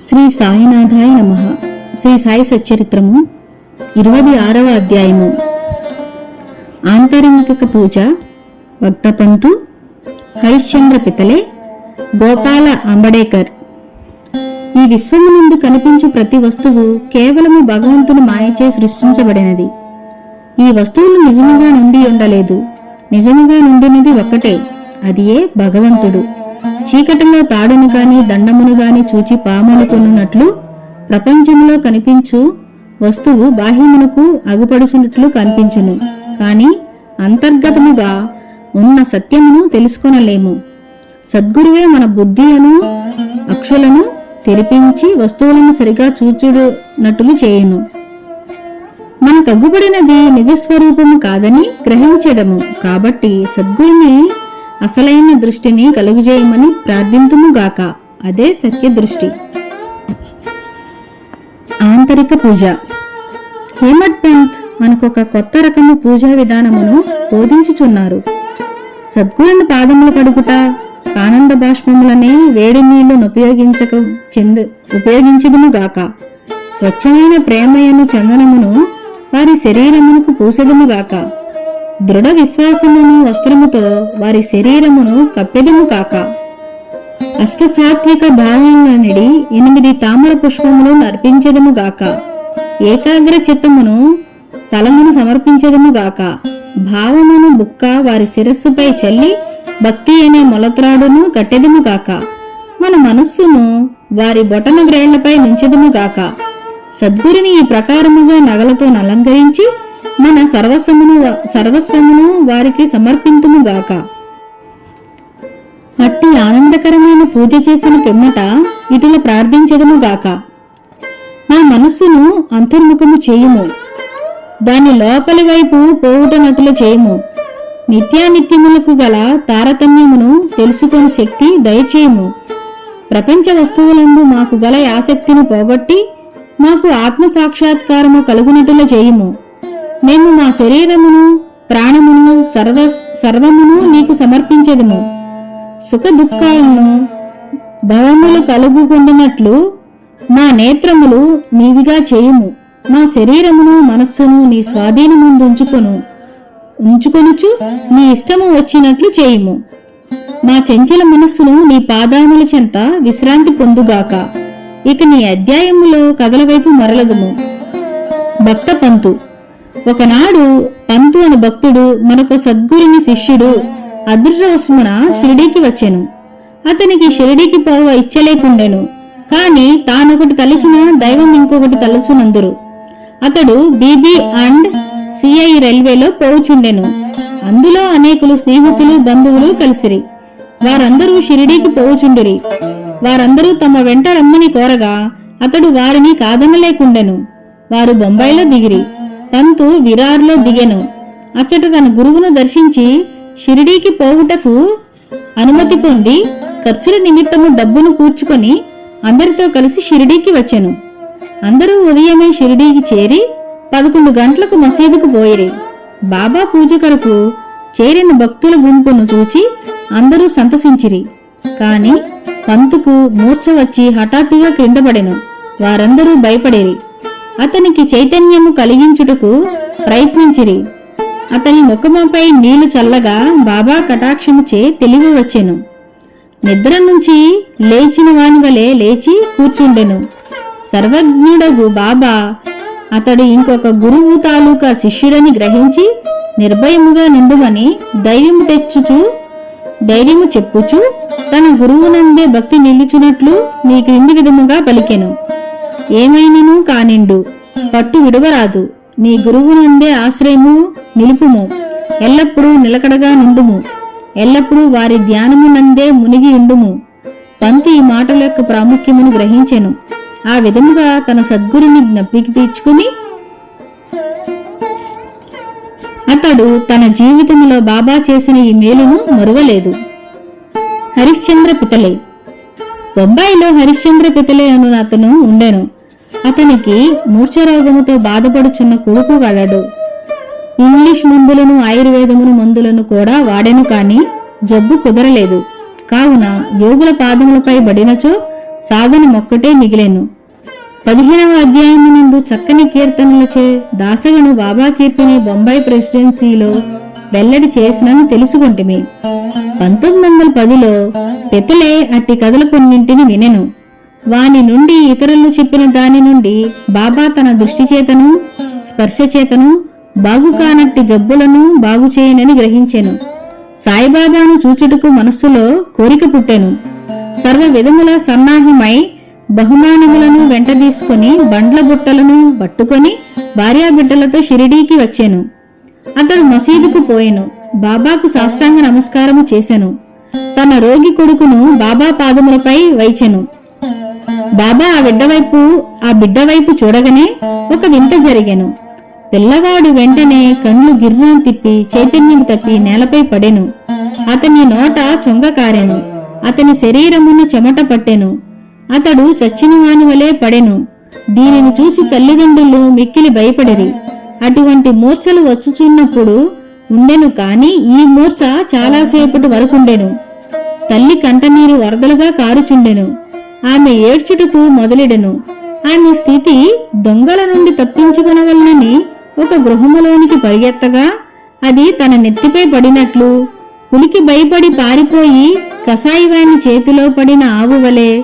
శ్రీ సాయినాథాయ నమ. శ్రీ సాయి సచ్చరిత్రము ఇరవై ఆరవ అధ్యాయము. ఆంతరింగిక పూజ భక్తపంతు హరిశ్చంద్ర పితలే గోపాల అంబడేకర్. ఈ విశ్వమునందు కనిపించు ప్రతి వస్తువు కేవలము భగవంతుని మాయచే సృష్టించబడినది. ఈ వస్తువులు నిజముగా నుండి ఉండలేదు. నిజముగా నుండినది ఒక్కటే అది ఏ భగవంతుడు. చీకటిలో తాడును గాని దండమును గాని చూచి పామనుకున్నట్లు ప్రపంచంలో కనిపించు వస్తువు బాహ్యమునకు అగుపడుచున్నట్లు కనిపించును. కాని అంతర్గతముగా ఉన్న సత్యమును తెలుసుకొనలేము. సద్గురువే మన బుద్ధియను అక్షులను తెరిపించి వస్తువులను సరిగా చూచునట్లు చేయును. మనకు అగ్గుపడినది నిజస్వరూపము కాదని గ్రహించేదము. కాబట్టి సద్గురుని అసలైన దృష్టిని కలుగజేయమని ప్రార్థింతుముగాక. అదే సత్య దృష్టి ఆంతరిక పూజ. హేమట్ పంత్ మనకొక కొత్త రకము పూజా విధానమును బోధించుచున్నారు. సద్గురుని పాదములు కడుగుట ఆనంద బాష్పములనే వేడి నీళ్ళను ఉపయోగించక చెందు ఉపయోగించదుము గాక స్వచ్ఛమైన ప్రేమయను చందనమును వారి శరీరమునకు పూసెదము గాక దృఢ విశ్వాసమును వస్త్రముతో వారి శరీరమును కప్పెదము కాక. అష్టసాత్విక భావములనిడి ఎనిమిది తామర పుష్పములు నర్పించదము గాక. ఏకాగ్ర చిత్తమును తలమును సమర్పించదము గాక. భావమును బుక్క వారి శిరస్సుపై చల్లి భక్తి అనే మొలత్రాడును కట్టెదము గాక. మన మనస్సును వారి బొటన వ్రేళ్ళపై నుంచెదము గాక. సద్గురిని ఈ ప్రకారముగా నగలతో అలంకరించి మన సర్వస్వమును సర్వస్వమును వారికి సమర్పింతుము గాక. అట్టి ఆనందకరమైన పూజ చేసిన పిమ్మట ఇటుల ప్రార్థించదము గాక. నా మనస్సును అంతర్ముఖము చేయుము. దాని లోపలి వైపు పోవుటనట్లు చేయము. నిత్యానిత్యములకు గల తారతమ్యమును తెలుసుకొని శక్తి దయచేయము. ప్రపంచ వస్తువులందు మాకు గల ఆసక్తిని పోగొట్టి మాకు ఆత్మ సాక్షాత్కారము కలుగునట్టుల చేయుము. మేము మా శరీరమును ప్రాణమును సర్వ సర్వమును నీకు సమర్పించదము. సుఖ దుఃఖాలను భవములు కలుగుకుండినట్లు మా నేత్రములు నీవిగా చేయుము. మా శరీరమును మనస్సును నీ స్వాధీనముందు ఉంచుకొను ఉంచుకొనుచు నీ ఇష్టము వచ్చినట్లు చేయుము. మా చెంచల మనస్సును నీ పాదాముల చెంత విశ్రాంతి పొందుగాక. ఇక నీ అధ్యాయములో కథల వైపు మరలదుము. భక్త పంతు ఒకనాడు పంతు అని భక్తుడు మరొక సద్గురుని శిష్యుడు అదృష్టవశమున షిరిడీకి వచ్చాను. అతనికి షిరిడీకి పోవ ఇచ్చలేకుండెను కాని తానొకటి తలచిన దైవం ఇంకొకటి తలచునందురు. అతడు బీబీ అండ్ సిఐ రైల్వేలో పోవుచుండెను. అందులో అనేకులు స్నేహితులు బంధువులు కలిసిరి. వారందరూ షిరిడీకి పోవుచుండిరి. వారందరూ తమ వెంట రమ్మని కోరగా అతడు వారిని కాదనలేకుండెను. వారు బొంబాయిలో దిగిరి. పంతు విరార్లో దిగెను. అచ్చట తన గురువును దర్శించి షిరిడీకి పోవుటకు అనుమతి పొంది ఖర్చుల నిమిత్తము డబ్బును కూర్చుకొని అందరితో కలిసి షిరిడీకి వచ్చెను. అందరూ ఉదయమే షిరిడీకి చేరి పదకొండు గంటలకు మసీదుకు పోయిరి. బాబా పూజ కొరకు చేరిన భక్తుల గుంపును చూచి అందరూ సంతసించిరి. కాని పంతుకు మూర్ఛ వచ్చి హఠాత్తుగా క్రిందపడెను. వారందరూ భయపడేరి. అతనికి చైతన్యము కలిగించుటకు ప్రయత్నించిరి. అతని ముఖముపై నీళ్ళు చల్లగా బాబా కటాక్షముచే తెలివి వచ్చెను. నిద్ర నుంచి లేచిన వాని వలె లేచి కూర్చుండెను. సర్వజ్ఞుడగు బాబా అతడు ఇంకొక గురువు తాలూకా శిష్యుడని గ్రహించి నిర్భయముగా నిండుమని ధైర్యము తెచ్చుచు ధైర్యము చెప్పుచు తన గురువునందే భక్తి నిలుచున్నట్లు నీ క్రింది విధముగా పలికెను. ఏమైనను కానిండు. పట్టు విడవరాదు. నీ గురువునందే ఆశ్రయము నిలుపుము. ఎల్లప్పుడూ నిలకడగా నుండుము. ఎల్లప్పుడూ వారి ధ్యానమునందే మునిగి ఉండుము. పంతి ఈ మాటల యొక్క ప్రాముఖ్యమును గ్రహించెను. ఆ విధముగా తన సద్గురుని జ్ఞప్తికి తీర్చుకుని అతడు తన జీవితంలో బాబా చేసిన ఈ మేలును మరువలేదు. హరిశ్చంద్ర పితలే. బొంబాయిలో హరిశ్చంద్ర పితలే అను అతను ఉండెను. అతనికి మూర్ఛరోగముతో బాధపడుచున్న కొడుకు గలడు. ఇంగ్లీష్ మందులను ఆయుర్వేదమును మందులను కూడా వాడెను కాని జబ్బు కుదరలేదు. కావున యోగుల పాదములపై బడినచో సాధన మొక్కటే మిగిలేను. పదిహేనవ అధ్యాయమునందు చక్కని కీర్తనలచే దాసగను బాబా కీర్తిని బొంబాయి ప్రెసిడెన్సీలో వెల్లడి చేసినని తెలుసుకుంటుమి. పంతొమ్మిది వందల పదిలో పెతులే అట్టి కథలు కొన్నింటిని వినెను. వాని నుండి ఇతరులు చెప్పిన దాని నుండి బాబా తన దృష్టి చేతను స్పర్శ చేతను బాగు కానట్టి జబ్బులను బాగు చేయనని గ్రహించెను. సాయిబాబాను చూచుటకు మనస్సులో కోరిక పుట్టాను. సర్వ విధముల సన్నాహమై బహుమానములను వెంట తీసుకుని బండ్ల బుట్టలను పట్టుకొని భార్యాబిడ్డలతో షిరిడీకి వచ్చాను. అతడు మసీదుకు పోయాను. బాబాకు సాష్టాంగ నమస్కారము చేశాను తన రోగి కొడుకును బాబా పాదములపై వైచెను. బాబా ఆ బిడ్డ వైపు ఆ బిడ్డ వైపు చూడగానే ఒక వింత జరిగాను. పిల్లవాడు వెంటనే కళ్ళు గిర్రం తిప్పి చైతన్యం తప్పి నేలపై పడెను. అతని నోట చొంగ కారెను. అతని శరీరమును చెమట పట్టెను. అతడు చచ్చిన వాని వలె పడెను. దీనిని చూచి తల్లిదండ్రులు మిక్కిలి భయపడిరి. అటువంటి మూర్ఛలు వచ్చుచున్నప్పుడు ఉండెను కాని ఈ మూర్ఛ చాలాసేపటి వరకుండెను తల్లి కంటనీరు వరదలుగా కారుచుండెను. ఆమె ఏడ్చుటకు మొదలెడెను. ఆమె స్థితి దొంగల నుండి తప్పించుకొనవలనని ఒక గృహములోనికి పరిగెత్తగా అది తన నెత్తిపై పడినట్లు పులికి భయపడి పారిపోయి కసాయివాని చేతిలో పడిన ఆవు వలె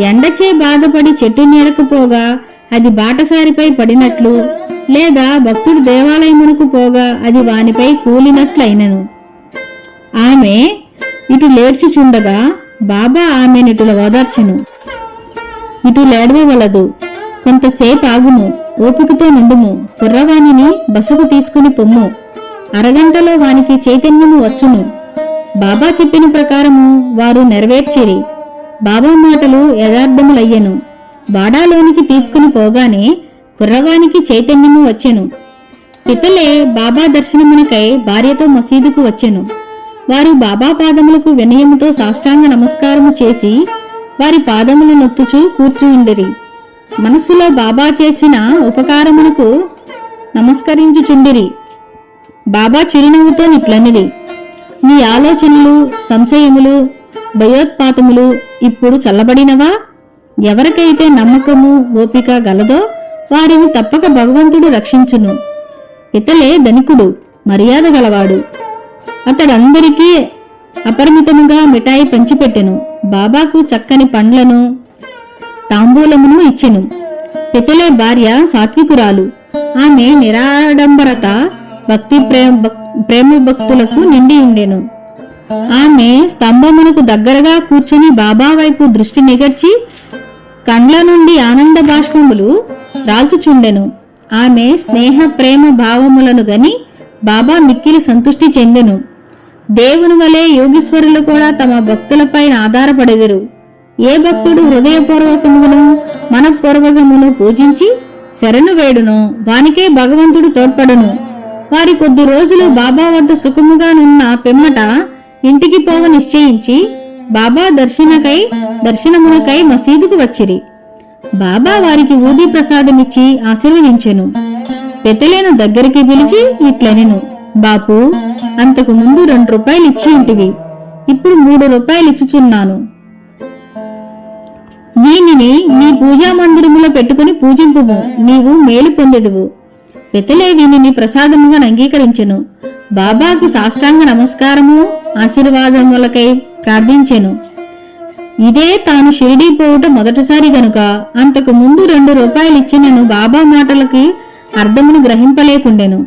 ఎండచే బాధపడి చెట్టు నీడకు పోగా అది బాటసారిపై పడినట్లు లేదా భక్తుడు దేవాలయమునకు పోగా అది వానిపై కూలినట్లయినను. ఆమె ఇటు లేడ్చిచుండగా బాబా ఆమెనిటుల ఓదార్చెను. ఇటు లేడవలదు కొంతసేపు ఆగుము ఓపికతో నుండుము. కుర్రవాణిని బస్సుకు తీసుకుని పొమ్ము. అరగంటలో వానికి చైతన్యము వచ్చును. బాబా చెప్పిన ప్రకారము వారు నెరవేర్చిరి. బాబా మాటలు యథార్థములయ్యను. వాడాలోనికి తీసుకుని పోగానే కుర్రవానికి చైతన్యము వచ్చెను. పితలే బాబా దర్శనమునకై భార్యతో మసీదుకు వచ్చెను. వారు బాబా పాదములకు వినయముతో సాష్టాంగ నమస్కారము చేసి వారి పాదములు నొత్తుచూ కూర్చుండిరి మనస్సులో బాబా చేసిన ఉపకారమునకు నమస్కరించుచుండిరి. బాబా చిరునవ్వుతో నిట్లనిది నీ ఆలోచనలు సంశయములు భయోత్పాతములు ఇప్పుడు చల్లబడినవా? ఎవరికైతే నమ్మకము ఓపిక గలదో వారిని తప్పక భగవంతుడు రక్షించును. ఇతలే ధనికుడు మర్యాద గలవాడు. అతడందరికీ అపరిమితముగా మిఠాయి పంచిపెట్టెను. బాబాకు చక్కని పండ్లను తాంబూలమును ఇచ్చెను. పితలే భార్య సాత్వికురాలు. ఆమె నిరాడంబరత భక్తి ప్రేమ భక్- ప్రేమ భక్తులకు నిండి ఉండెను. ఆమె స్తంభమునకు దగ్గరగా కూర్చుని బాబా వైపు దృష్టి నిగర్చి కండ్ల నుండి ఆనంద బాష్పములు రాల్చుచుండెను. ఆమె స్నేహ ప్రేమ భావములను గని బాబా మిక్కిలి సంతుష్టి చెందెను. దేవుని వలె యోగీశ్వరులు కూడా తమ భక్తులపై ఆధారపడెదరు. ఏ భక్తుడు హృదయపూర్వకమును మనపూర్వకమును పూజించి శరణు వేడునో వానికే భగవంతుడు తోడ్పడును. వారి కొద్ది రోజులు బాబా వద్ద సుఖముగానున్న పిమ్మట ఇంటికి పోవ నిశ్చయించి బాబా దర్శనకై దర్శనమునకై మసీదుకు వచ్చిరి. బాబా వారికి ఊది ప్రసాదమిచ్చి ఆశీర్వదించెను. పెతలేను దగ్గరికి పిలిచి ఇట్లనెను. బాపు అంతకు ముందు రెండు రూపాయలు ఇచ్చి ఇంటివి. ఇప్పుడు మూడు రూపాయలు ఇచ్చుచున్నాను వీనిని నీ పూజా మందిరములో పెట్టుకుని పూజింపుము. నీవు మేలు పొందెదువు. పెతలే వీనిని ప్రసాదముగా అంగీకరించెను. బాబాకు సాష్టాంగ నమస్కారము ఆశీర్వాదములకై ప్రార్థించెను. ఇదే తాను షిరిడీ పోవుట మొదటిసారి గనుక అంతకు ముందు రెండు రూపాయలు ఇచ్చినను బాబా మాటలకి అర్థమును గ్రహింపలేకుండెను.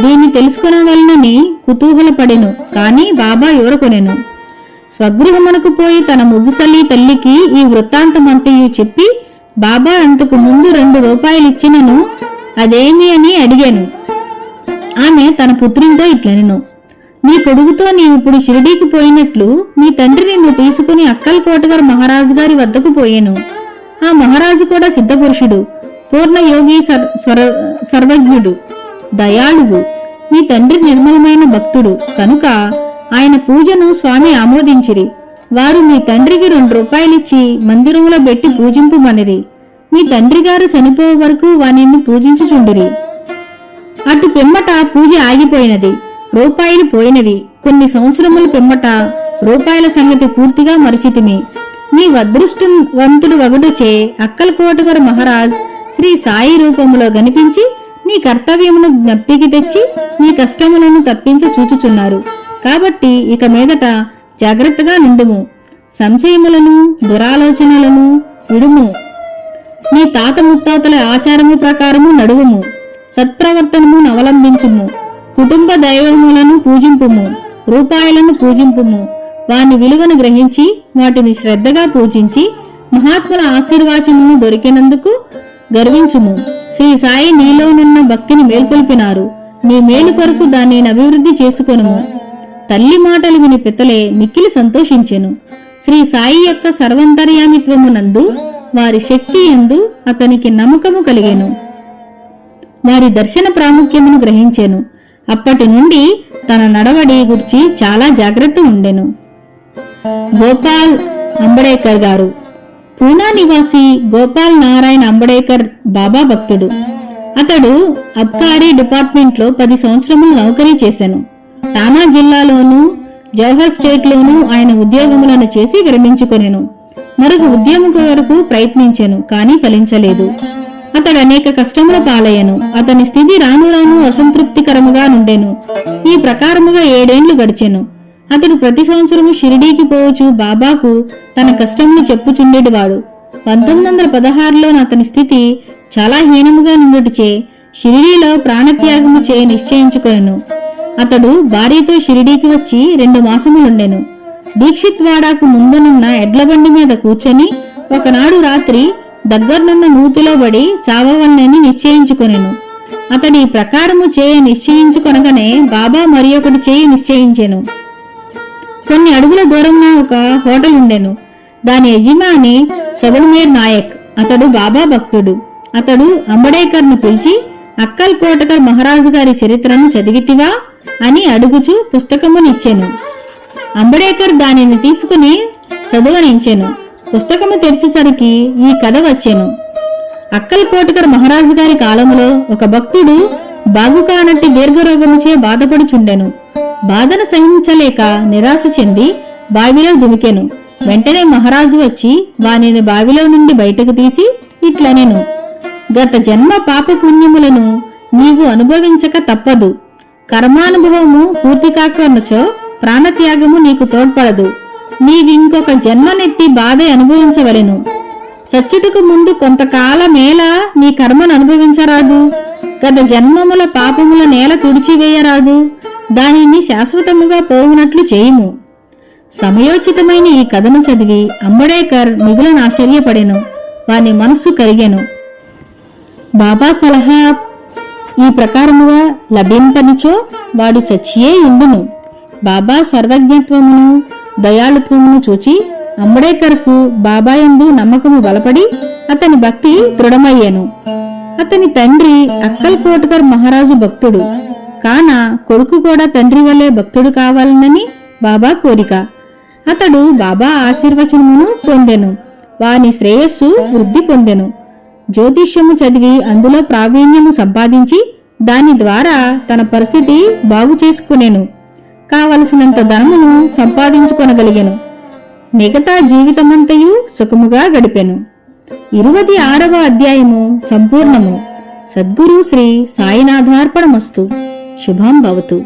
దీన్ని తెలుసుకునవలనని కుతూహలపడెను కాని బాబా ఎవరకొనెను? స్వగృహమునకు పోయి తన ముగుసలి తల్లికి ఈ వృత్తాంతమంతయు చెప్పి బాబా అంతకు ముందు రెండు రూపాయలు ఇచ్చినను అదేమి అని అడిగాను. ఆమె తన పుత్రునితో ఇట్లనెను నీ కొడుకుతో నీవిప్పుడు షిరిడీకి పోయినట్లు నీ తండ్రి నిన్ను తీసుకుని అక్కల్ కోటగారు మహారాజు గారి వద్దకు పోయాను. ఆ మహారాజు కూడా సిద్ధపురుషుడు పూర్ణ యోగి సర్- స్వర- సర్వజ్ఞుడు. దయాళువు. మీ తండ్రి నిర్మలమైన భక్తుడు. కనుక ఆయన పూజను స్వామి ఆమోదించిరి. వారు మీ తండ్రికి రెండు రూపాయలిచ్చి మందిరంలో పెట్టి పూజింపుమనిరి మీ తండ్రి గారు చనిపోయే వరకు వానిని పూజించుచుండిరి. అటు పిమ్మట పూజ ఆగిపోయినది. రూపాయలు పోయినవి. కొన్ని సంవత్సరముల పిమ్మట రూపాయల సంగతి పూర్తిగా మరిచితిమి. నీ అదృష్టవంతుడు వగుడుచే అక్కలకోటగర మహారాజ్ శ్రీ సాయి రూపములో కనిపించి నీ కర్తవ్యమును జ్ఞప్తికి తెచ్చి నీ కష్టములను తప్పించి చూచుచున్నారు. కాబట్టి ఇక మీదట జాగ్రత్తగా నిండుము. సంశయములను దురాలోచనలను విడుము. నీ తాత ముత్తాతల ఆచారము ప్రకారము నడువుము. సత్ప్రవర్తనము అవలంబించుము. కుటుంబ దైవములను పూజింపుము. రూపాయలను పూజింపుము. వాని విలువను గ్రహించి వాటిని శ్రద్ధగా పూజించి మహాత్ముల ఆశీర్వాచమును దొరికినందుకు గర్వించుము. శ్రీ సాయి నీలోనున్న భక్తిని మేల్కొల్పినారు. నీ మేలు కొరకు దాన్ని అభివృద్ధి చేసుకొనుము. తల్లి మాటలు విని పితలే మిక్కిలి సంతోషించెను. శ్రీ సాయి యొక్క సర్వంతర్యామిత్వమునందు వారి శక్తి ఎందు అతనికి నమ్మకము కలిగెను. వారి దర్శన ప్రాముఖ్యమును గ్రహించెను. అప్పటి నుండి తన నడవడి గురించి చాలా జాగ్రత్త ఉండెను. గోపాల్ అంబడేకర్ గారు పూనా నివాసి గోపాల్ నారాయణ అంబడేకర్ బాబా భక్తుడు. అతడు అబ్కారీ డిపార్ట్మెంట్లో పది సంవత్సరములు నౌకరీ చేశాను. తానా జిల్లాలోనూ జవహర్ స్టేట్లోనూ ఆయన ఉద్యోగములను చేసి విరమించుకొనెను. మరొక ఉద్యమం వరకు ప్రయత్నించాను కానీ ఫలించలేదు. అతడు అనేక కష్టముల పాలయ్యను. అతని స్థితి రాను రాను అసంతృప్తికరముగా నుండెను. ఈ ప్రకారముగా ఏడేండ్లు గడిచెను. అతడు ప్రతి సంవత్సరము షిరిడీకి పోవచ్చు బాబాకు తన కష్టంను చెప్పుచుండేటివాడు. పంతొమ్మిది వందల పదహారులో అతని స్థితి చాలా హీనముగా నుండుటిచే షిరిడీలో ప్రాణత్యాగము చేయ నిశ్చయించుకొనెను. అతడు భార్యతో షిరిడీకి వచ్చి రెండు మాసములుండెను. దీక్షిత్ వాడాకు ముందునున్న ఎడ్లబండి మీద కూర్చొని ఒకనాడు రాత్రి దగ్గరనున్న నూతిలో పడి చావవల్లని నిశ్చయించుకొనెను. అతడి ప్రకారము చేయ నిశ్చయించుకొనగానే బాబా మరి ఒకటి చేయి నిశ్చయించెను. కొన్ని అడుగుల దూరంలో ఒక హోటల్ ఉండెను. దాని యజమాని సగుణమేర్ నాయక్. అతడు బాబా భక్తుడు. అతడు అంబడేకర్ను పిలిచి అక్కల్ కోటకర్ మహారాజు గారి చరిత్రను చదివితివా? అని అడుగుచు పుస్తకమునిచ్చెను అంబడేకర్ దానిని తీసుకుని చదువనించెను. పుస్తకము తెరిచేసరికి ఈ కథ వచ్చెను. అక్కల్ కోటకర్ మహారాజు గారి కాలంలో ఒక భక్తుడు బాగుకానట్టి దీర్ఘరోగముచే బాధపడుచుండెను. బాధను సహించలేక నిరాశ చెంది బావిలో దుమికెను వెంటనే మహారాజు వచ్చి వానిని బావిలో నుండి బయటకు తీసి ఇట్లనెను. గత జన్మ పాప పుణ్యములను నీవు అనుభవించక తప్పదు. కర్మానుభవము పూర్తి కాకనచో ప్రాణత్యాగము నీకు తోడ్పడదు. నీవింకొక జన్మనెత్తి బాధ అనుభవించవలెను. చచ్చుటకు ముందు కొంతకాలమేలా నీ కర్మను అనుభవించరాదు? గత జన్మముల పాపముల నేల తుడిచివేయరాదు. దానిని శాశ్వతముగా పోవునట్లు చేయుము. సమయోచితమైన ఈ కథను చదివి అంబడేకర్ మిగులను ఆశ్చర్యపడెను. వాని మనస్సు కరిగెను. బాబా సలహా ఈ ప్రకారముగా లభింపనిచో వాడు చచ్చియే ఉండును. బాబా సర్వజ్ఞత్వమును దయాళుత్వమును చూచి అంబడేకర్కు బాబాయందు నమ్మకము బలపడి అతని భక్తి దృఢమయ్యాను. అతని తండ్రి అక్కల్ కోటకర్ మహారాజు భక్తుడు. కాన కొడుకు కూడా తండ్రి వల్లే భక్తుడు కావాలనని బాబా కోరిక. అతడు బాబా ఆశీర్వచనమును పొందెను. వాని శ్రేయస్సు వృద్ధి పొందెను. జ్యోతిష్యము చదివి అందులో ప్రావీణ్యము సంపాదించి దాని ద్వారా తన పరిస్థితి బాగు చేసుకునేను. కావలసినంత ధనమును సంపాదించుకొనగలిగాను. మిగతా జీవితమంతయు సుఖముగా గడిపెను. ఇరువది ఆరవ అధ్యాయము సంపూర్ణము. సద్గురు శ్రీ సాయినాథార్పణమస్తు. శుభం భవతు